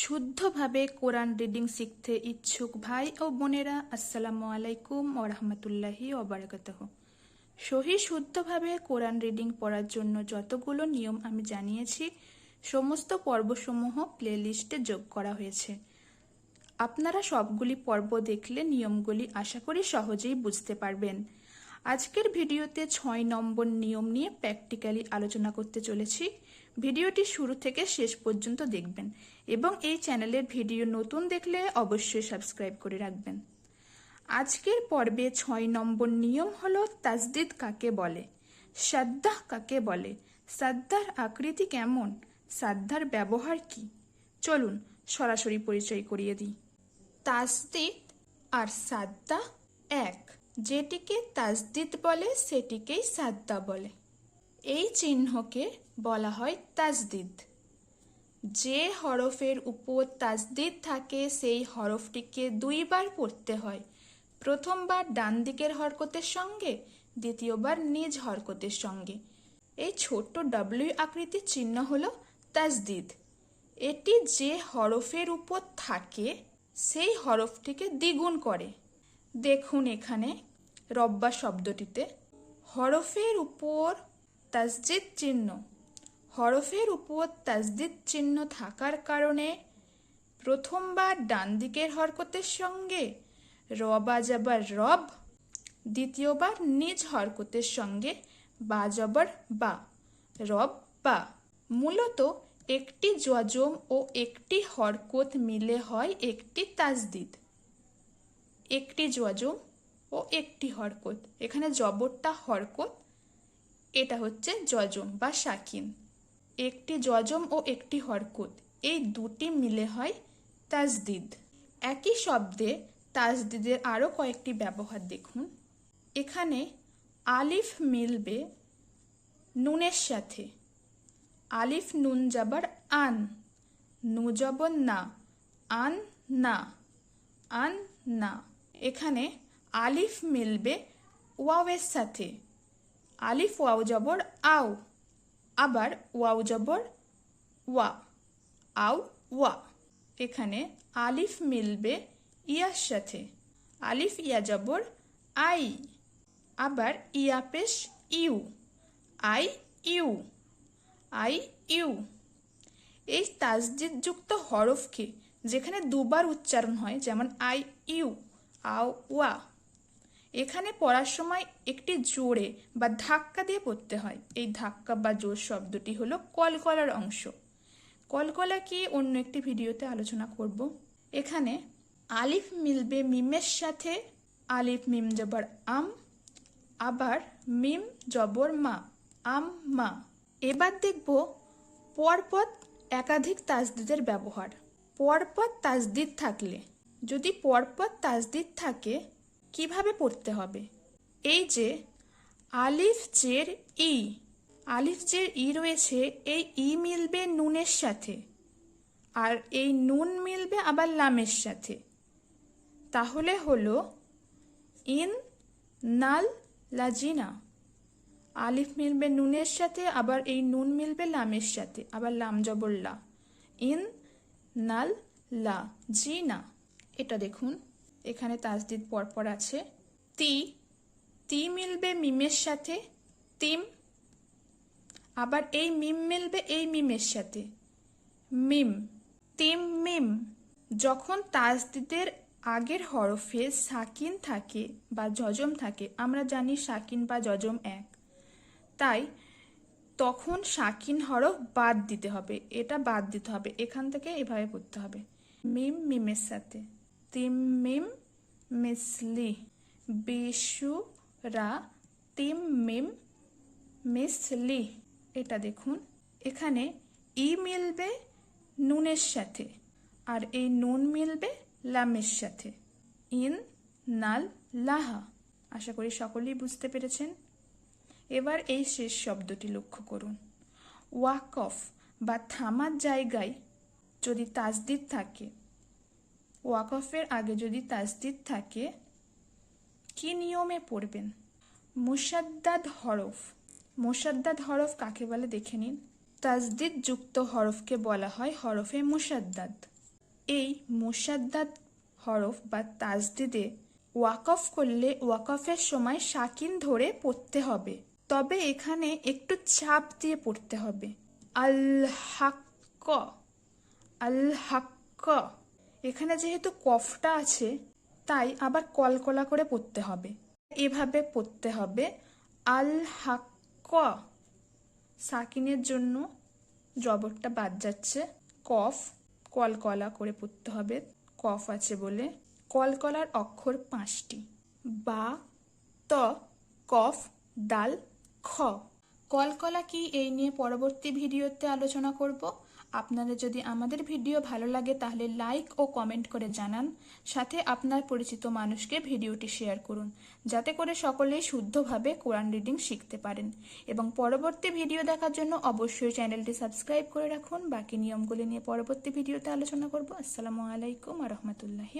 শুদ্ধভাবে কোরআন রিডিং শিখতে ইচ্ছুক ভাই ও বোনেরা, আসসালামু আলাইকুম ও রহমতুল্লাহি ওবরাকাতহ সহি শুদ্ধভাবে কোরআন রিডিং পড়ার জন্য যতগুলো নিয়ম আমি জানিয়েছি, সমস্ত পর্বসমূহ প্লেলিস্টে যোগ করা হয়েছে। আপনারা সবগুলি পর্ব দেখলে নিয়মগুলি আশা করি সহজেই বুঝতে পারবেন। আজকের ভিডিওতে ছয় নম্বর নিয়ম নিয়ে প্র্যাকটিক্যালি আলোচনা করতে চলেছি। ভিডিওটি শুরু থেকে শেষ পর্যন্ত দেখবেন এবং এই চ্যানেলের ভিডিও নতুন দেখলে অবশ্যই সাবস্ক্রাইব করে রাখবেন। আজকের পর্বে ছয় নম্বর নিয়ম হল তাজদিদ কাকে বলে? সাদ্দাহ কাকে বলে? সাদ্দার আকৃতি কেমন? সাদ্দার ব্যবহার কি? চলুন সরাসরি পরিচয় করিয়ে দিই। তাজদিদ আর সাদ্দা এক। যেটিকে তাজদিদ বলে, সেটিকেই সাদ্দা বলে। এই চিহ্নকে বলা হয় তাজদিদ। যে হরফের উপর তাজদিদ থাকে, সেই হরফটিকে দুইবার পড়তে হয়। প্রথমবার ডান দিকের হরকতের সঙ্গে, দ্বিতীয়বার নিজ হরকতের সঙ্গে। এই ছোট্ট ডাব্লিউ আকৃতির চিহ্ন হলো তাজদিদ। এটি যে হরফের উপর থাকে, সেই হরফটিকে দ্বিগুণ করে। দেখুন এখানে রব্বা শব্দটিতে। হরফের উপর তাসজিদ চিহ্ন। হরফের উপর তাসদিদ চিহ্ন থাকার কারণে প্রথমবার ডান দিকের হরকতের সঙ্গে রবা যাবার রব, দ্বিতীয়বার নিজ হরকতের সঙ্গে বা জবর বা, রব বা। মূলত একটি জজম ও একটি হরকত মিলে হয় একটি তাজদিদ। একটি জজম ও একটি হরকত। এখানে জবরটা হরকত এটা হচ্ছে জজম বা শাকিন। একটি জজম ও একটি হরকত, এই দুটি মিলে হয় তাজদিদ। একই শব্দে তাজদিদের আরও কয়েকটি ব্যবহার দেখুন। এখানে আলিফ মিলবে নুনের সাথে। আলিফ নুন যাবার আন, নু জবর না, আন না আন না। এখানে আলিফ মিলবে ওয়াওয়ের সাথে। আলিফ ওয়াও জবর আও, আবার ওয়াও জবর ওয়া, আও ওয়া। এখানে আলিফ মিলবে ইয়ার সাথে। আলিফ ইয়া জবর আই, আবার ইয়া পেশ ইউ, আই ইউ আই ইউ। এই তাজদিদযুক্ত হরফকে যেখানে দুবার উচ্চারণ হয়, যেমন আই ইউ, আও ওয়া। এখানে পড়ার সময় একটি জোরে বা ধাক্কা দিয়ে পড়তে হয়। এই ধাক্কা বা জোর শব্দটি হলো কলকলার অংশ। কলকলা কি অন্য একটি ভিডিওতে আলোচনা করব। এখানে আলিফ মিলবে মিমের সাথে, আলিফ মিম জবর আম, আবার মিম জবর মা, আম মা। এবার দেখব পরপর একাধিক তাজদিদের ব্যবহার। পরপর তাজদিদ থাকলে, যদি পরপর তাজদিদ থাকে কীভাবে পড়তে হবে? এই যে, আলিফ জের ই। আলিফ জের ই রয়েছে, এই ই মিলবে নুনের সাথে। আর এই নুন মিলবে আবার লামের সাথে। তাহলে হলো, ইন নাল লাজিনা। আলিফ মিলবে নুনের সাথে, আবার এই নুন মিলবে লামের সাথে, আবার লাম জবর লা। ইন নাল লা জিনা এটা দেখুন। এখানে তাজদিদ পরপর আছে। তি তি মিলবে মিমের সাথে, তিম, আবার এই মিম মিলবে এই মিমের সাথে। মিম, তিম মিম, যখন তাজদিদের আগের হরফে সাকিন থাকে বা জজম থাকে, আমরা জানি সাকিন বা জজম এক। তাই তখন সাকিন হরফ বাদ দিতে হবে, এটা বাদ দিতে হবে, এখান থেকে এভাবে পড়তে হবে। মিম মিমের সাথে। তিম মিম মিসলি। বিশু রা তিম মিম মিসলি। এটা দেখুন। এখানে ই মিলবে নুনের সাথে আর এই নুন মিলবে লামের সাথে। ইন নাল লাহা। আশা করি সকলেই বুঝতে পেরেছেন। এবার এই শেষ শব্দটি লক্ষ্য করুন। ওয়াকফ বা থামার জায়গায় যদি তাজদিদ থাকে ওয়াকফের আগে যদি তাজদিদ থাকে, কি নিয়মে পড়বেন? মুসাদ্দাদ হরফ। মুসাদ্দাদ হরফ কাকে বলে দেখে নিন। তাজদিদ যুক্ত হরফকে বলা হয় হরফে মুসাদ্দাদ এই মুসাদ্দাদ হরফ বা তাজদিদে ওয়াকফ করলে ওয়াকফের সময় সাকিন ধরে পড়তে হবে। তবে এখানে একটু চাপ দিয়ে পড়তে হবে। আল হাক্ক। আল হাক্ক। এখানে যেহেতু কফটা আছে, তাই আবার কলকলা করে পড়তে হবে। এভাবে পড়তে হবে। আল হাক্ক সাকিনের জন্য জবরটা বাদ যাচ্ছে। কফ কলকলা করে পড়তে হবে। কফ আছে বলে। কলকলার অক্ষর পাঁচটি। বা, ত, কফ, দাল, খ। কলকলা কি এই নিয়ে পরবর্তী ভিডিওতে আলোচনা করব? আপনাদের যদি আমাদের ভিডিও ভালো লাগে তাহলে লাইক ও কমেন্ট করে জানান। সাথে আপনার পরিচিত মানুষকে ভিডিওটি শেয়ার করুন। যাতে করে সকলেই শুদ্ধভাবে কোরআন রিডিং শিখতে পারেন। এবং পরবর্তী ভিডিও দেখার জন্য অবশ্যই চ্যানেলটি সাবস্ক্রাইব করে রাখুন। বাকি নিয়মগুলি নিয়ে পরবর্তী ভিডিওতে আলোচনা করব। আসসালামু আলাইকুম আ রহমতুল্লাহি